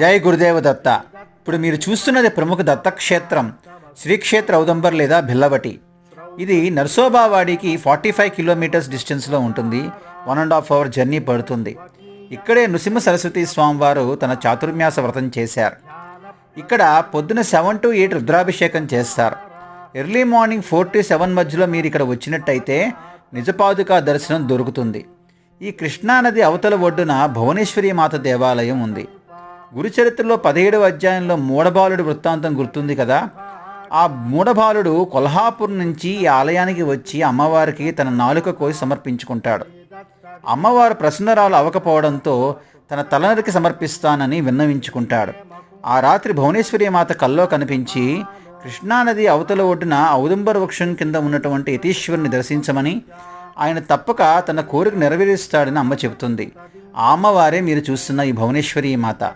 జై గురుదేవ దత్త. ఇప్పుడు మీరు చూస్తున్నది ప్రముఖ దత్తక్షేత్రం శ్రీక్షేత్ర ఔదంబర్ లేదా భిల్లవటి. ఇది నర్సోబావాడికి ఫార్టీ ఫైవ్ కిలోమీటర్స్ డిస్టెన్స్లో ఉంటుంది. One and half hour journey పడుతుంది. ఇక్కడే నృసింహ సరస్వతి స్వామివారు తన చాతుర్మ్యాస వ్రతం చేశారు. ఇక్కడ పొద్దున సెవెన్ టు ఎయిట్ రుద్రాభిషేకం చేస్తారు. Early morning four to seven మధ్యలో మీరు ఇక్కడ వచ్చినట్టయితే నిజపాదుకా దర్శనం దొరుకుతుంది. ఈ కృష్ణానది అవతల ఒడ్డున భువనేశ్వరి మాత దేవాలయం ఉంది. గురుచరిత్రలో పదిహేడవ అధ్యాయంలో మూడబాలుడి వృత్తాంతం గుర్తుంది కదా? ఆ మూడబాలుడు కొల్హాపూర్ నుంచి ఈ ఆలయానికి వచ్చి అమ్మవారికి తన నాలుక కోసి సమర్పించుకుంటాడు. అమ్మవారు ప్రసన్నరాలు అవ్వకపోవడంతో తన తలనరికి సమర్పిస్తానని విన్నవించుకుంటాడు. ఆ రాత్రి భువనేశ్వరి మాత కల్లో కనిపించి కృష్ణానది అవతల ఒడ్డున ఔదంబర వృక్షం కింద ఉన్నటువంటి యతీశ్వరుని దర్శించమని ఆయన తప్పక తన కోరిక నెరవేరుస్తాడని అమ్మ చెబుతుంది. ఆ అమ్మవారే మీరు చూస్తున్న ఈ భువనేశ్వరి మాత.